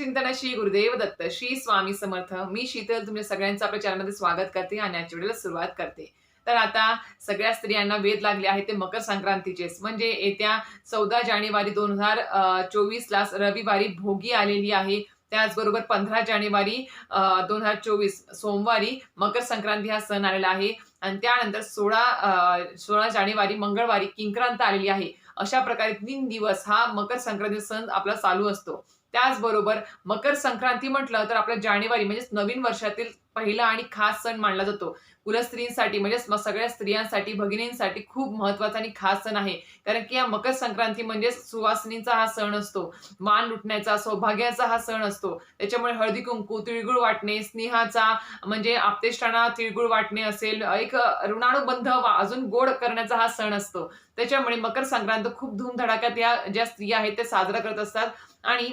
चिंतन श्री गुरुदेव दत्त श्री स्वामी समर्थ. मी शीतल तुमच्या सगळ्यांचं आपल्या चॅनलमध्ये स्वागत करते आणि आजच्या सुरुवात करते. तर आता सगळ्या स्त्रियांना वेध लागले आहे ते मकर संक्रांतीचेच. म्हणजे येत्या चौदा जानेवारी दोन हजार चोवीस ला रविवारी भोगी आलेली आहे. त्याचबरोबर पंधरा जानेवारी दोन हजार चोवीस सोमवारी मकर संक्रांती हा सण आलेला आहे. आणि त्यानंतर सोळा सोळा जानेवारी मंगळवारी किंक्रांत आलेली आहे. अशा प्रकारे तीन दिवस हा मकर संक्रांती सण आपला चालू असतो. त्याचबरोबर मकर संक्रांती म्हटलं तर आपल्या जानेवारी म्हणजेच नवीन वर्षातील पहिला आणि खास सण मानला जातो. कुलस्त्रींसाठी म्हणजेच म- सगळ्या स्त्रियांसाठी भगिनींसाठी खूप महत्त्वाचा आणि खास सण आहे. कारण की या मकर संक्रांती म्हणजे सुवासिनीचा हा सण असतो. मान लुटण्याचा सौभाग्याचा हा सण असतो. त्याच्यामुळे हळदी कुंकू तिळगुळ वाटणे स्नेहाचा म्हणजे आपतेष्टाना तिळगुळ वाटणे असेल एक ऋणानुबंध वा- अजून गोड करण्याचा हा सण असतो. त्याच्यामुळे मकर संक्रांत खूप धूमधडाक्यात या ज्या स्त्रिया आहेत त्या साजरा करत असतात. आणि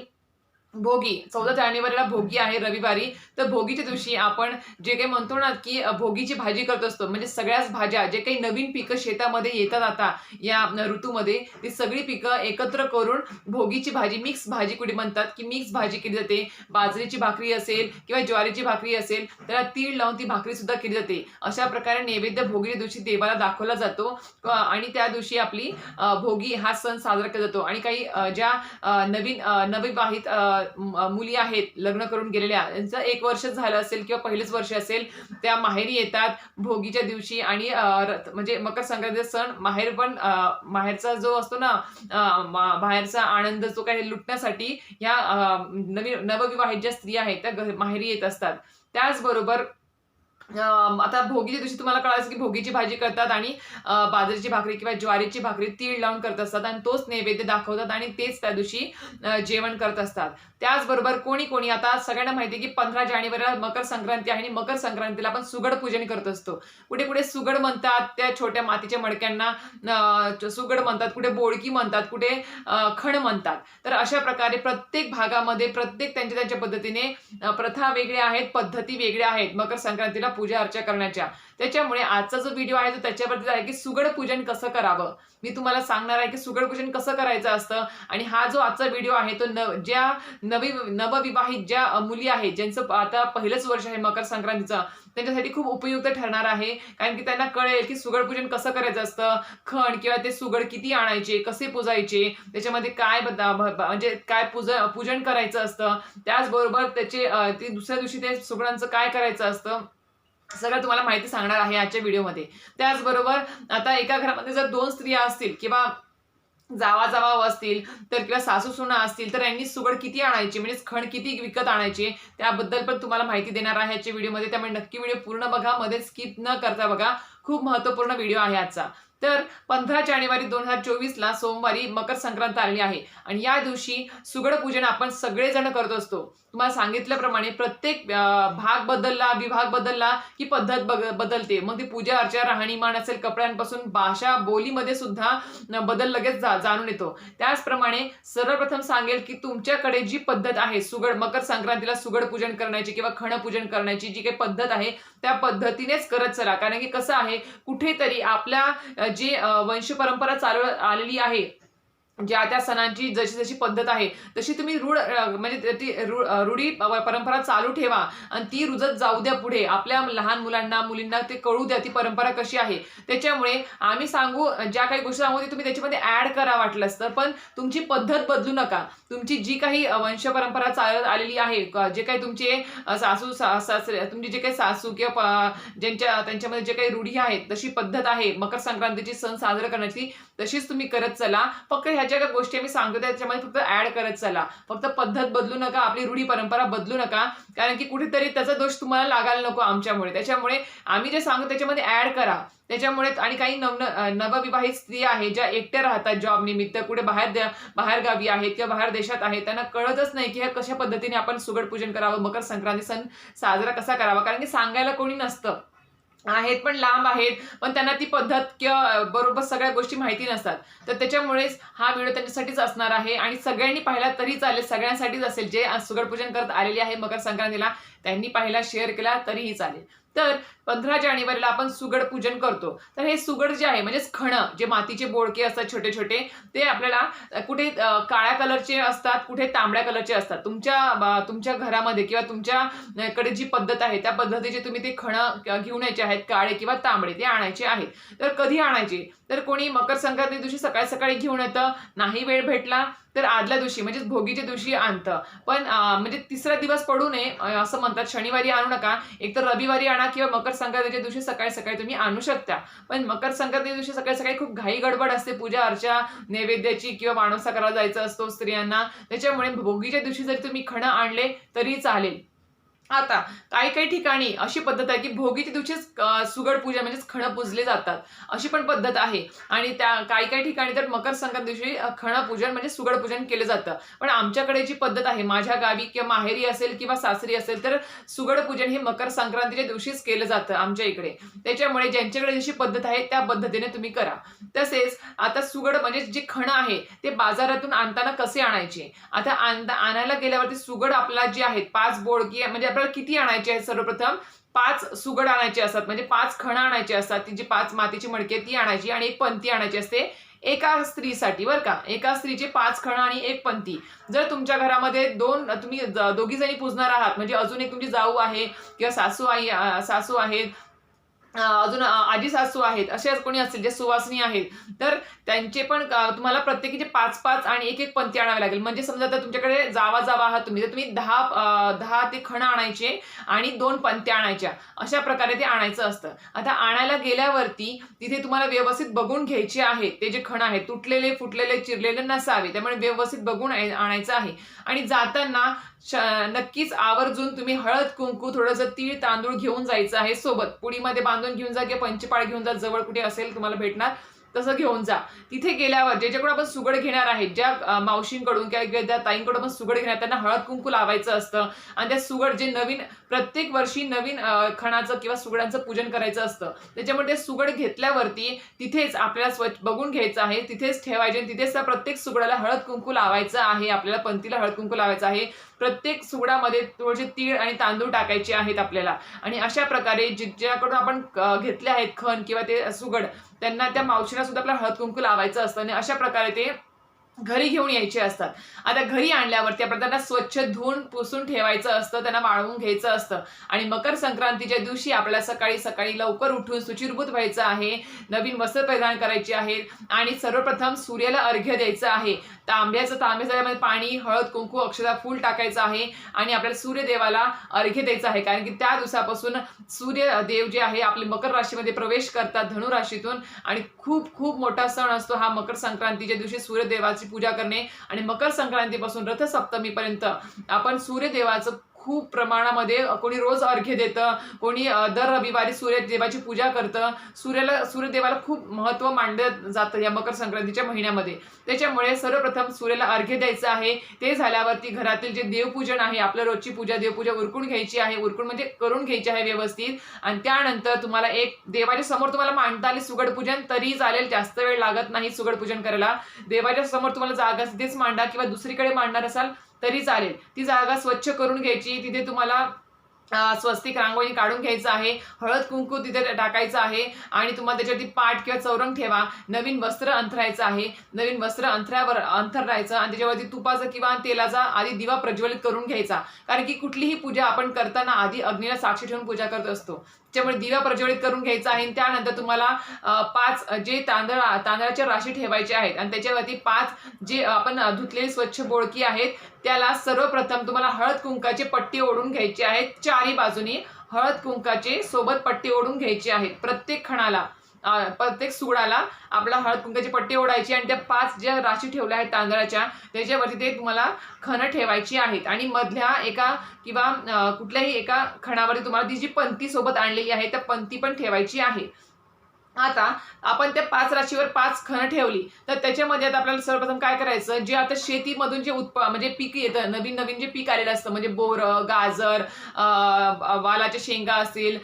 भोगी. चौदा जानेवारीला भोगी आहे रविवारी. तर भोगीच्या दिवशी आपण जे काही म्हणतो ना की भोगीची भाजी करत असतो. म्हणजे सगळ्याच भाज्या जे काही नवीन पिकं शेतामध्ये येतात आता या ऋतूमध्ये ती सगळी पिकं एकत्र करून भोगीची भाजी मिक्स भाजी कुठे म्हणतात की मिक्स भाजी केली जाते. बाजरीची भाकरी असेल किंवा ज्वारीची भाकरी असेल त्याला तीळ लावून ती भाकरी सुद्धा केली जाते. अशा प्रकारे नैवेद्य भोगीच्या दिवशी देवाला दाखवला जातो. आणि त्या दिवशी आपली भोगी हा सण साजरा केला जातो. आणि काही ज्या नवीन अ, नवविवाहित मुली आहेत लग्न करून गेलेल्या त्यांचं एक वर्ष झालं असेल किंवा पहिलेच वर्ष असेल त्या माहेरी येतात भोगीच्या दिवशी आणि रथ- म्हणजे मकर संक्रांतीचा सण माहेर पण माहेरचा जो असतो ना बाहेरचा आनंद जो काही लुटण्यासाठी ह्या नवीन नवविवाहित ज्या स्त्रिया आहेत त्या घ- माहेरी येत असतात. त्याचबरोबर आता भोगीच्या दिवशी तुम्हाला कळायचं की भोगीची भाजी करतात आणि बाजरीची भाकरी किंवा ज्वारीची भाकरी तीळ लावून करत असतात आणि तोच नैवेद्य दाखवतात आणि तेच त्या दिवशी जेवण करत असतात. त्याचबरोबर कोणी कोणी आता सगळ्यांना माहिती आहे की पंधरा जानेवारीला मकर संक्रांती आहे आणि मकर संक्रांतीला आपण सुगड पूजन करत असतो. कुठे कुठे सुगड म्हणतात त्या छोट्या मातीच्या मडक्यांना सुगड म्हणतात कुठे बोळकी म्हणतात कुठे खण म्हणतात. तर अशा प्रकारे प्रत्येक भागामध्ये प्रत्येक त्यांच्या त्यांच्या पद्धतीने प्रथा वेगळ्या आहेत पद्धती वेगळ्या आहेत मकर संक्रांतीला. पूजा अर्चा करण्याच्या. त्याच्यामुळे आजचा जो व्हिडिओ आहे तो त्याच्यावरती आहे की सुगड पूजन कसं करावं? मी तुम्हाला सांगणार आहे की सुगड पूजन कसं करायचं असतं? आणि हा जो आजचा व्हिडिओ आहे तो न ज्या नवी नवविवाहित ज्या मुली आहेत ज्यांचं आता पहिलंच वर्ष आहे मकर संक्रांतीचं त्यांच्यासाठी खूप उपयुक्त ठरणार आहे. कारण की त्यांना कळेल की सुगड पूजन कसं करायचं असतं? खण किंवा ते सुगड किती आणायचे कसे पुजायचे? त्याच्यामध्ये काय म्हणजे काय पूज पूजन करायचं असतं? त्याचबरोबर त्याचे ते दुसऱ्या दिवशी ते सुगडांचं काय करायचं असतं? सगळं तुम्हाला माहिती सांगणार आहे आजच्या व्हिडिओमध्ये. त्याचबरोबर आता एका घरामध्ये जर दोन स्त्रिया असतील किंवा जावा जावा असतील तर किंवा सासू सुना असतील तर यांनी सुगड किती आणायची? म्हणजे खण किती विकत आणायचे? त्याबद्दल पण तुम्हाला माहिती देणार आहे याच्या व्हिडिओमध्ये. त्यामुळे नक्की व्हिडिओ पूर्ण बघा मध्ये स्किप न करता बघा. खूप महत्त्वपूर्ण व्हिडिओ आहे आजचा. तर पंधरा जानेवारी दोन हजार चोवीसला सोमवारी मकर संक्रांत आलेली आहे. आणि या दिवशी सुगड पूजन आपण सगळेजण करत असतो. तुम्हाला सांगितल्याप्रमाणे प्रत्येक भाग बदलला विभाग बदलला की पद्धत बग- बदलते. मग ती पूजा अर्चा राहणीमान असेल कपड्यांपासून भाषा बोलीमध्ये सुद्धा बदल लगेच जा- जाणून येतो. त्याचप्रमाणे सर्वप्रथम सांगेल की तुमच्याकडे जी पद्धत आहे सुगड मकर संक्रांतीला सुगड पूजन करण्याची किंवा खण पूजन करण्याची जी काही पद्धत आहे त्या पद्धतीनेच करत चला. कारण की कसं आहे कुठेतरी आपल्या जे जी अ, वंश परंपरा चालू आलेली आहे म्हणजे ज्या त्या सणांची जशी जशी पद्धत आहे तशी तुम्ही रूढ म्हणजे ती रूढी परंपरा चालू ठेवा आणि ती रुजत जाऊ द्या पुढे. आपल्या लहान मुलांना मुलींना ते कळू द्या ती परंपरा कशी आहे. त्याच्यामुळे आम्ही सांगू ज्या काही गोष्टी सांगू ते तुम्ही त्याच्यामध्ये ॲड करा वाटलंच तर पण तुमची पद्धत बदलू नका. तुमची जी काही वंश परंपरा चालत आलेली आहे जे काही तुमचे सासू सा- सासरे तुमची जे काही सासू किंवा प- ज्यांच्या त्यांच्यामध्ये जे काही रूढी आहेत तशी पद्धत आहे मकर संक्रांतीची सण साजरा करण्याची तशीच तुम्ही करत चला. फक्त ह्या ज्या काही गोष्टी मी सांगतो त्याच्यामध्ये फक्त ऍड करत चला. फक्त पद्धत बदलू नका आपली रूढी परंपरा बदलू नका कारण की कुठेतरी त्याचा दोष तुम्हाला लागायला नको आमच्यामुळे. त्याच्यामुळे आम्ही जे सांगतो त्याच्यामध्ये ऍड करा. त्याच्यामुळे आणि काही नव नवविवाहित स्त्रिया आहेत ज्या एकट्या राहतात जॉब निमित्त कुठे बाहेर बाहेरगावी बाहेर गावी आहेत किंवा बाहेर देशात आहेत त्यांना कळतच नाही की ह्या कशा पद्धतीने आपण सुगड पूजन करावं मकर संक्रांती सण साजरा कसा करावा कारण की सांगायला कोणी नसतं. आहेत पण लांब आहेत पण त्यांना ती पद्धत किंवा बरोबर सगळ्या गोष्टी माहिती नसतात. तर त्याच्यामुळेच हा व्हिडिओ त्यांच्यासाठीच असणार आहे आणि सगळ्यांनी पाहिला तरी चालेल सगळ्यांसाठीच असेल. जे आज करत आलेले आहे मकर संक्रांतीला त्यांनी पाहिला शेअर केला तरीही चालेल. तर पंधरा जानेवारीला आपण सुगड पूजन करतो. तर हे सुगड जे आहे म्हणजेच खणं जे मातीचे बोडके असतात छोटे छोटे ते आपल्याला कुठे काळ्या कलरचे असतात कुठे तांबड्या कलरचे असतात. तुमच्या तुमच्या घरामध्ये किंवा तुमच्याकडे जी पद्धत आहे त्या पद्धतीचे तुम्ही ते खणं घेऊन यायचे आहेत काळे किंवा तांबडे ते आणायचे आहेत. तर कधी आणायचे? तर कोणी मकर संक्रांती दिवशी सकाळी सकाळी घेऊन येतं नाही वेळ भेटला तर आदल्या दिवशी म्हणजेच भोगीच्या दिवशी आणतं. पण म्हणजे तिसरा दिवस पडू नये असं म्हणतात. शनिवारी आणू नका. एक तर रविवारी आणा किंवा मकर संक्रांतीच्या दिवशी सकाळी सकाळी तुम्ही आणू शकता. पण मकर संक्रांती दिवशी सकाळी सकाळी खूप घाई गडबड असते. पूजा अर्चा नैवेद्याची किंवा माणोसा करायला जायचं असतो स्त्रियांना. त्याच्यामुळे भोगीच्या दिवशी जरी तुम्ही खणं आणले तरी चालेल. आता काही काही ठिकाणी अशी पद्धत आहे की भोगीच्या दिवशीच सुगड पूजा म्हणजेच खणं पूजले जातात. अशी पण पद्धत आहे. आणि त्या काही काही ठिकाणी तर मकर संक्रांती दिवशी खण खणं पूजन म्हणजे सुगड पूजन केलं जातं. पण आमच्याकडे जी पद्धत आहे माझ्या गावी किंवा माहेरी असेल किंवा सासरी असेल तर सुगड पूजन हे मकर संक्रांतीच्या दिवशीच केलं जातं आमच्या इकडे. त्याच्यामुळे ज्यांच्याकडे जशी पद्धत आहे त्या पद्धतीने तुम्ही करा. तसेच आता सुगड म्हणजे जे खणं आहे ते बाजारातून आणताना कसे आणायचे? आता आणता आणायला गेल्यावरती सुगड आपला जे आहेत पाच बोडकी म्हणजे आपल्याला किती आणायचे आहेत सर्वप्रथम पाच सुगड आणायचे असतात. म्हणजे पाच खणं आणायचे असतात. ती जी पाच मातीची मडके ती आणायची आणि एक पंथी आणायची असते एका स्त्रीसाठी बरं का? एका स्त्रीचे पाच खणं आणि एक पंथी जर तुमच्या घरामध्ये दोन तुम्ही दोघी जणी पुजणार आहात म्हणजे अजून एक तुमची जाऊ आहे किंवा सासू आई सासू आहेत अजून आजी सासू आहेत असे कोणी असतील जे सुवासिनी आहेत तर त्यांचे पण तुम्हाला प्रत्येकीचे पाच पाच आणि एक एक पंथी आणावे लागेल. म्हणजे समजा तर तुमच्याकडे जावा जावा आहात तुम्ही तर तुम्ही दहा दहा ते खणं आणायचे आणि दोन पंथ्या आणायच्या. अशा प्रकारे ते आणायचं असतं. आता आणायला गेल्यावरती तिथे तुम्हाला व्यवस्थित बघून घ्यायचे आहे ते जे खण आहेत तुटलेले फुटलेले चिरलेले नसावे त्यामुळे व्यवस्थित बघून आणायचं आहे. आणि जाताना नक्कीच आवर्जून तुम्ही हळद कुंकू थोडंसं तीळ तांदूळ घेऊन जायचं आहे सोबत. पुडीमध्ये बांधून घेऊन जा किंवा पंचपाळ घेऊन जा जवळ कुठे असेल तुम्हाला भेटणार तसं घेऊन जा. तिथे गेल्यावर ज्याच्याकडून आपण सुगड घेणार आहेत ज्या मावशींकडून किंवा त्या ताईंकडून आपण सुगड घेणार त्यांना हळद कुंकू लावायचं असतं. आणि त्या सुगड जे नवीन प्रत्येक वर्षी नवीन खणाचं किंवा सुगडांचं पूजन करायचं असतं. त्याच्यामुळे ते सुगड घेतल्यावरती तिथेच आपल्याला स्वच्छ बघून घ्यायचं आहे तिथेच ठेवायचे आणि तिथेच त्या प्रत्येक सुगडाला हळद कुंकू लावायचं आहे आपल्याला पंथीला हळद कुंकू लावायचं आहे. प्रत्येक सुगडामध्ये थोडेसे तीळ आणि तांदूळ टाकायचे आहेत आपल्याला. आणि अशा प्रकारे ज्याकडून आपण घेतले आहेत खण किंवा ते सुगड त्यांना त्या मावशीला सुद्धा आपल्याला हळद कुंकू लावायचं असतं. आणि अशा प्रकारे ते घरी घेऊन यायचे असतात. आता घरी आणल्यावरती आपण त्यांना स्वच्छ धुवून पुसून ठेवायचं असतं त्यांना वाळवून घ्यायचं असतं. आणि मकर संक्रांतीच्या दिवशी आपल्याला सकाळी सकाळी लवकर उठून सुचिरभूत व्हायचं आहे नवीन वस्त्र परिधान करायचे आहेत आणि सर्वप्रथम सूर्याला अर्घ्य द्यायचं आहे. तांब्याचं तांब्याचं पाणी हळद कुंकू अक्षता फूल टाकायचं आहे आणि आपल्याला सूर्यदेवाला अर्घ्य द्यायचं आहे. कारण की त्या दिवसापासून सूर्यदेव जे आहे आपले मकर राशीमध्ये प्रवेश करतात धनुराशीतून आणि खूप खूप मोठा सण असतो हा मकर संक्रांतीच्या दिवशी सूर्यदेवाची पूजा करणे. आणि मकर संक्रांतीपासून रथसप्तमीपर्यंत आपण सूर्यदेवाचं खूप प्रमाणामध्ये कोणी रोज अर्घ्य देतं कोणी दर रविवारी सूर्यदेवाची पूजा करतं. सूर्याला सूर्यदेवाला खूप महत्त्व मांडलं जातं या मकर संक्रांतीच्या महिन्यामध्ये. त्याच्यामुळे सर्वप्रथम सूर्याला अर्घ्य द्यायचं आहे. ते झाल्यावरती घरातील जे देवपूजन आहे आपल्या रोजची पूजा देवपूजा उरकून घ्यायची आहे. उरकून म्हणजे करून घ्यायची आहे व्यवस्थित. आणि त्यानंतर तुम्हाला एक देवाच्या समोर तुम्हाला मांडता आली सुगड पूजन तरी चालेल. जास्त वेळ लागत नाही सुगड पूजन करायला. देवाच्या समोर तुम्हाला जागा तिथेच मांडा किंवा दुसरीकडे मांडणार असाल तरी चालेल. ती जागा स्वच्छ करून घ्यायची तिथे तुम्हाला स्वस्तिक रांगोळी काढून घ्यायचं आहे हळद कुंकू तिथे टाकायचं आहे आणि तुम्हाला त्याच्यावरती पाठ किंवा चौरंग ठेवा. नवीन वस्त्र अंथरायचं आहे. नवीन वस्त्र अंथऱ्यावर अंथरायचं आणि त्याच्यावरती तुपाचा किंवा तेलाचा आधी दिवा प्रज्वलित करून घ्यायचा. कारण की कुठलीही पूजा आपण करताना आधी अग्नीला साक्षी ठेवून पूजा करत असतो. त्याच्यामुळे दिवा प्रज्वलित करून घ्यायचा आहे. आणि त्यानंतर तुम्हाला पाच जे तांदळ तांदळाच्या राशी ठेवायचे आहेत. आणि त्याच्यावरती पाच जे आपण धुतलेली स्वच्छ बोळकी आहेत त्याला सर्वप्रथम तुम्हाला हळद कुंकाचे पट्टी ओढून घ्यायचे आहेत. चारी बाजूनी हळद कुंकाचे सोबत पट्टी ओढून घ्यायची आहेत. प्रत्येक खणाला. प्रत्येक सुगडाला आपला हळद कुंकाची पट्टी ओढायची आणि त्या पाच ज्या राशी ठेवल्या आहेत तांदळाच्या त्याच्यावरती ते तुम्हाला खणं ठेवायची आहेत. आणि मधल्या एका किंवा कुठल्याही एका खणावरती तुम्हाला ती जी पंथी सोबत आणलेली आहे त्या पंथी पण ठेवायची आहे. आता आपण त्या पाच राशीवर पाच खणं ठेवली तर त्याच्यामध्ये आता आपल्याला सर्वप्रथम काय करायचं? जे आता शेतीमधून जे उत्प म्हणजे पीक येतं नवीन नवीन जे पीक आलेलं असतं म्हणजे बोरं गाजर वालाच्या शेंगा असतील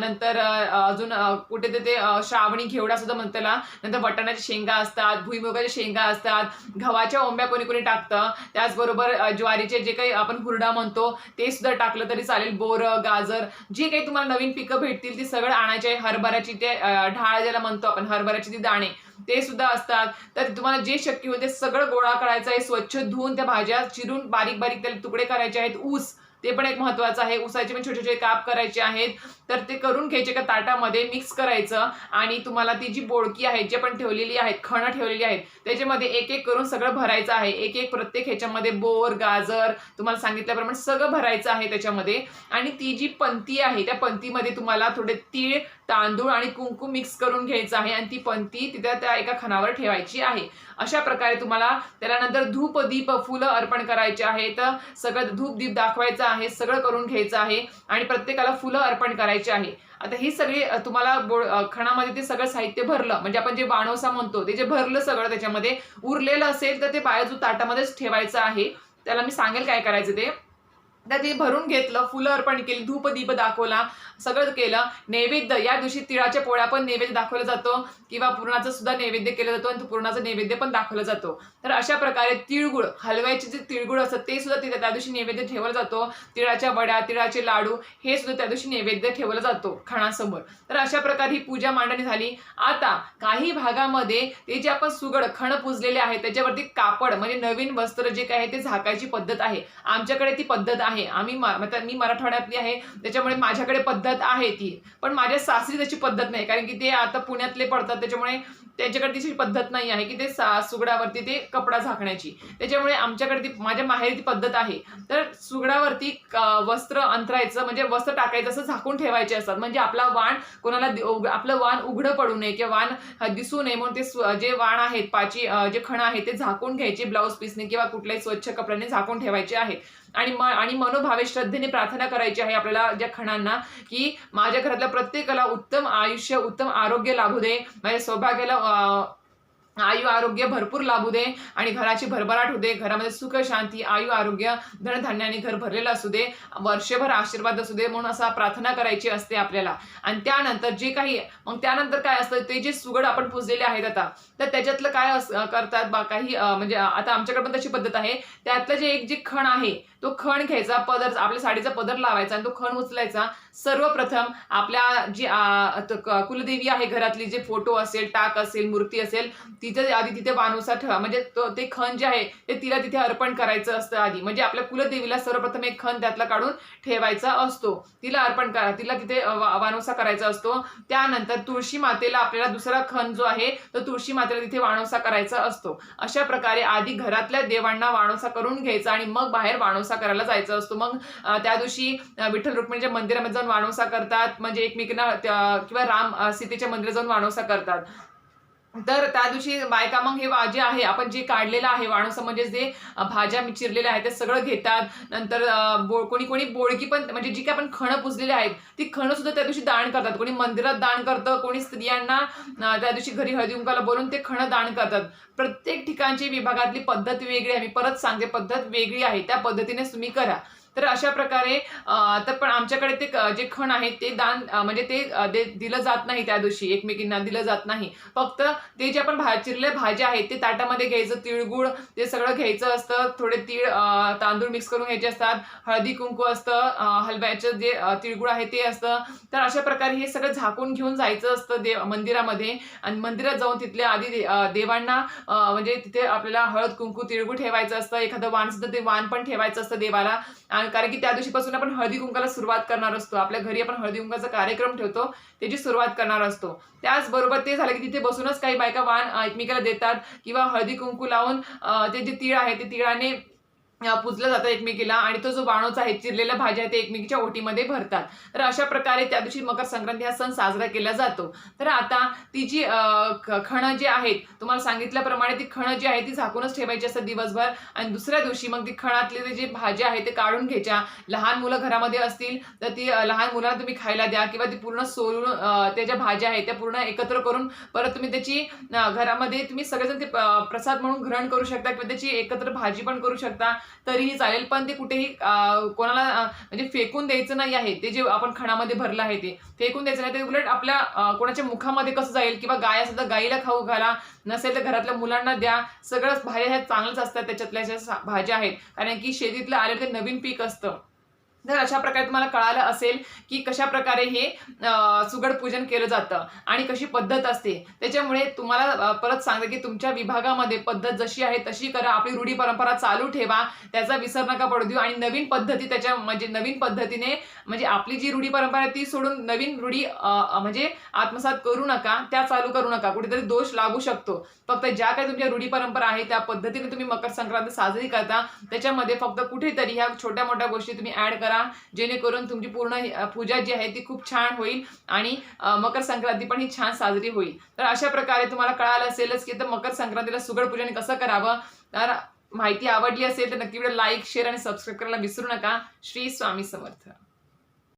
नंतर अजून कुठे ते ते श्रावणी घेवडा सुद्धा म्हणतात त्याला. नंतर वटाण्याच्या शेंगा असतात भुईमुगाच्या शेंगा असतात गव्हाच्या ओंब्या कोणी कोणी टाकतं. त्याचबरोबर ज्वारीचे जे काही आपण हुरडा म्हणतो ते सुद्धा टाकलं तरी चालेल. बोरं गाजर जे काही तुम्हाला नवीन पिकं भेटतील ती सगळं आणायचे आहे. हरभऱ्याची ते ढाळ गोळा ज्याला म्हणतो आपण हरभऱ्याचे ते दाणे ते सुद्धा असतात. तर तुम्हाला जे शक्य होईल ते सगळं गोळा करायचं आहे. स्वच्छ धुवून त्या भाज्या चिरून बारीक बारीक त्याला तुकडे करायचे आहेत. ऊस ते पण एक महत्वाचं आहे. ऊसाचे पण छोटे छोटे काप करायचे आहेत. तर ते करून घ्यायचे का ताटामध्ये मिक्स करायचं. आणि तुम्हाला ती जी बोडकी आहे जे पण ठेवलेली आहेत खणं ठेवलेली आहेत त्याच्यामध्ये एक एक करून सगळं भरायचं आहे. एक एक प्रत्येक ह्याच्यामध्ये बोर गाजर तुम्हाला सांगितल्याप्रमाणे सगळं भरायचं आहे त्याच्यामध्ये. आणि ती जी पंती आहे त्या पंतीमध्ये तुम्हाला थोडे तीळ तांदूळ आणि कुंकू मिक्स करून घ्यायचं आहे आणि ती पंती तिथे त्या एका खणावर ठेवायची आहे. अशा प्रकारे तुम्हाला त्याला नंतर धूप दीप फुलं अर्पण करायचे आहेत सगळं धूप दीप दाखवायचं आहे सगळं करून घ्यायचं आहे आणि प्रत्येकाला फुलं अर्पण करायची आहे. आता ही सगळी तुम्हाला बोळ खणामध्ये ते सगळं साहित्य भरलं म्हणजे आपण जे बाणोसा म्हणतो ते जे भरलं सगळं त्याच्यामध्ये उरलेलं असेल तर ते बाजू ताटामध्येच ठेवायचं आहे. त्याला मी सांगेल काय करायचं ते. तर ते भरून घेतलं फुलं अर्पण केली धूप दीप दाखवला सगळं केलं. नैवेद्य या दिवशी तिळाच्या पोळ्या पण नैवेद्य दाखवला जातो किंवा पुरणाचं सुद्धा नैवेद्य केलं जातो आणि पुरणाचं नैवेद्य पण दाखवला जातो. तर अशा प्रकारे तिळगुळ हलव्याचे जे तिळगुळ असतात ते सुद्धा तिथे त्या दिवशी नैवेद्य ठेवला जातो. तिळाच्या वड्या तिळाचे लाडू हे सुद्धा त्या दिवशी नैवेद्य ठेवला जातो खणासमोर. तर अशा प्रकारे ही पूजा मांडणी झाली. आता काही भागामध्ये ते जे आपण सुगड खण पुजलेले आहे त्याच्यावरती कापड म्हणजे नवीन वस्त्र जे काय आहे ते झाकायची पद्धत आहे. आमच्याकडे ती पद्धत आहे. आम्ही मी मराठवाड्यातली आहे. त्याच्यामुळे माझ्याकडे पद्धत आहे ती. पण माझ्या सासरी त्याची पद्धत नाही. कारण की ते आता पुण्यातले पडतात. त्याच्यामुळे त्यांच्याकडे तिची पद्धत नाही आहे की ते सा सुगडावरती ते कपडा झाकण्याची. त्याच्यामुळे आमच्याकडे ती माझ्या माहेरी ती पद्धत आहे. तर सुगडावरती वस्त्र अंतरायचं म्हणजे वस्त्र टाकायचं असं झाकून ठेवायचे असतात. म्हणजे आपला वाण कोणाला आपलं वाण उघडं पडू नये किंवा वाण दिसू नये म्हणून ते जे वाण आहेत पाची जे खण आहे ते झाकून घ्यायचे ब्लाऊज पीसने किंवा कुठल्याही स्वच्छ कपड्याने झाकून ठेवायचे आहे आणि म आणि मनोभावे श्रद्धेने प्रार्थना करायची आहे आपल्याला ज्या खणांना की माझ्या घरातल्या प्रत्येकाला उत्तम आयुष्य उत्तम आरोग्य लाभू दे. माझ्या सौभाग्याला आयु आरोग्य भरपूर लाभू दे आणि घराची भरभराट होऊ दे. घरामध्ये सुख शांती आयु आरोग्य धनधान्याने घर भरलेलं असू दे. वर्षभर आशीर्वाद असू दे म्हणून असा प्रार्थना करायची असते आपल्याला. आणि त्यानंतर जे काही मग त्यानंतर काय असतं? ते जे सुगड आपण पुजलेले आहेत आता तर त्याच्यातलं काय करतात बा काही म्हणजे आता आमच्याकडे पण तशी पद्धत आहे. त्यातलं जे एक जे खण आहे तो खण घ्यायचा पदर आपल्या साडीचा पदर लावायचा आणि तो खण उचलायचा. सर्वप्रथम आपल्या जी कुलदेवी आहे घरातली जे फोटो असेल टाक असेल मूर्ती असेल तिथे आधी तिथे वानुसा ठेवा. म्हणजे ते खण जे आहे ते तिला तिथे अर्पण करायचं असतं आधी. म्हणजे आपल्या कुलदेवीला सर्वप्रथम एक खण त्यातला काढून ठेवायचा असतो. तिला अर्पण करा. तिला तिथे अ, करायचा असतो. त्यानंतर तुळशी मातेला आपल्याला दुसरा खण जो आहे तो तुळशी मातेला तिथे वाणोसा करायचा असतो. अशा प्रकारे आधी घरातल्या देवांना वाणोसा करून घ्यायचा आणि मग बाहेर वाणोसा करायला जायचं असतो. मग त्या दिवशी विठ्ठल रुक्मिणीच्या मंदिरामध्ये जाऊन वाणोसा करतात म्हणजे एकमेकींना किंवा राम सीतेच्या मंदिरात जाऊन वाणोसा करतात. तर त्या दिवशी बायका मग हे जे आहे आपण जे काढलेलं आहे वाणोसा म्हणजे जे भाज्या मी चिरलेल्या आहेत ते सगळं घेतात. नंतर बो कोणी कोणी बोळकी पण म्हणजे जी काही आपण खणं पुजलेली आहेत ती खणं सुद्धा त्या दिवशी दान करतात. कोणी मंदिरात दान करतं कोणी स्त्रियांना त्या दिवशी घरी हळदी कुंकाला बोलून ते खणं दान करतात. प्रत्येक ठिकाणची विभागातली पद्धत वेगळी आहे. मी परत सांगते पद्धत वेगळी आहे. त्या पद्धतीने तुम्ही करा. तर अशा प्रकारे तर पण आमच्याकडे ते जे खण आहे ते दान म्हणजे ते दे- दिलं जात नाही त्या दिवशी एकमेकींना दिलं जात नाही. फक्त ते जे आपण भा चिरले भाज्या आहेत ते ताटामध्ये घ्यायचं तिळगुळ ते सगळं घ्यायचं असतं. थोडे तीळ तांदूळ मिक्स करून घ्यायचे असतात. हळदी कुंकू असतं. हलव्याचं जे तिळगुळ आहे ते असतं. तर अशा प्रकारे हे सगळं झाकून घेऊन जायचं असतं देव मंदिरामध्ये. आणि मंदिरात जाऊन तिथल्या आधी देवांना म्हणजे तिथे आपल्याला हळद कुंकू तिळगुळ ठेवायचं असतं. एखादं वाण सुद्धा ते वाण पण ठेवायचं असतं देवाला. आणि कारण की त्या दिवशीपासून आपण हळदी कुंकाला सुरुवात करणार असतो. आपल्या घरी आपण हळदी कुंकाचा कार्यक्रम ठेवतो त्याची सुरुवात करणार असतो. त्याचबरोबर ते झालं की तिथे बसूनच काही बायका वाण एकमेकाला देतात किंवा हळदी कुंकू लावून ते जे तीळ आहे ते तिळाने पूजलं जातं एकमेकीला आणि तो जो बाणूच आहे चिरलेल्या भाज्या आहेत ते एकमेकीच्या ओटीमध्ये भरतात. तर अशा प्रकारे त्या दिवशी मकर संक्रांती हा सण साजरा केला जातो. तर आता ती जी ख- खणं जी आहेत तुम्हाला सांगितल्याप्रमाणे ती खणं जी आहे ती झाकूनच ठेवायची असतात दिवसभर आणि दुसऱ्या दिवशी मग ती खणातले जे भाज्या आहेत ते काढून घ्यायच्या. लहान मुलं घरामध्ये असतील तर ती लहान मुलांना तुम्ही खायला द्या किंवा ती पूर्ण सोलून त्या ज्या भाज्या आहेत त्या पूर्ण एकत्र करून परत तुम्ही त्याची घरामध्ये तुम्ही सगळेजण ते प्रसाद म्हणून ग्रहण करू शकता किंवा त्याची एकत्र भाजी पण करू शकता. तरीही चालेल. पण ते कुठेही कोणाला म्हणजे फेकून द्यायचं नाही आहे. ते जे आपण खणामध्ये भरलं आहे ते. फेकून द्यायचं नाही. ते उलट आपल्या कोणाच्या मुखामध्ये कसं जाईल किंवा गाय असेल तर गाईला खाऊ घाला. नसेल तर घरातल्या मुलांना द्या. सगळंच भाज्या ह्या चांगल्याच असतात. त्याच्यातल्या ज्या भाज्या आहेत. कारण की शेतीतलं आलेलं ते नवीन पीक असतं. तर अशा प्रकारे तुम्हाला कळालं असेल की कशा प्रकारे हे सुगड पूजन केलं जातं आणि कशी पद्धत असते त्याच्यामुळे तुम्हाला परत सांगते की तुमच्या विभागामध्ये पद्धत जशी आहे तशी करा आपली रूढी परंपरा चालू ठेवा त्याचा विसर नका पडू देऊ आणि नवीन पद्धती त्याच्या म्हणजे नवीन पद्धतीने म्हणजे आपली जी रूढी परंपरा आहे ती सोडून नवीन रूढी म्हणजे आत्मसात करू नका त्या चालू करू नका कुठेतरी दोष लागू शकतो. फक्त ज्या काही तुमच्या रूढी परंपरा आहे त्या पद्धतीने तुम्ही मकर संक्रांत साजरी करता त्याच्यामध्ये फक्त कुठेतरी ह्या छोट्या मोठ्या गोष्टी तुम्ही ऍड करा. जेणेकरून तुमची पूर्ण पूजा जी आहे ती खूप छान होईल आणि मकर संक्रांती पण ही छान साजरी होईल. तर अशा प्रकारे तुम्हाला कळालं असेलच की तर मकर संक्रांतीला सुगड पूजन कसं करावं. तर माहिती आवडली असेल तर नक्की व्हिडिओ लाईक शेअर आणि सबस्क्राईब करायला विसरू नका. श्री स्वामी समर्थ.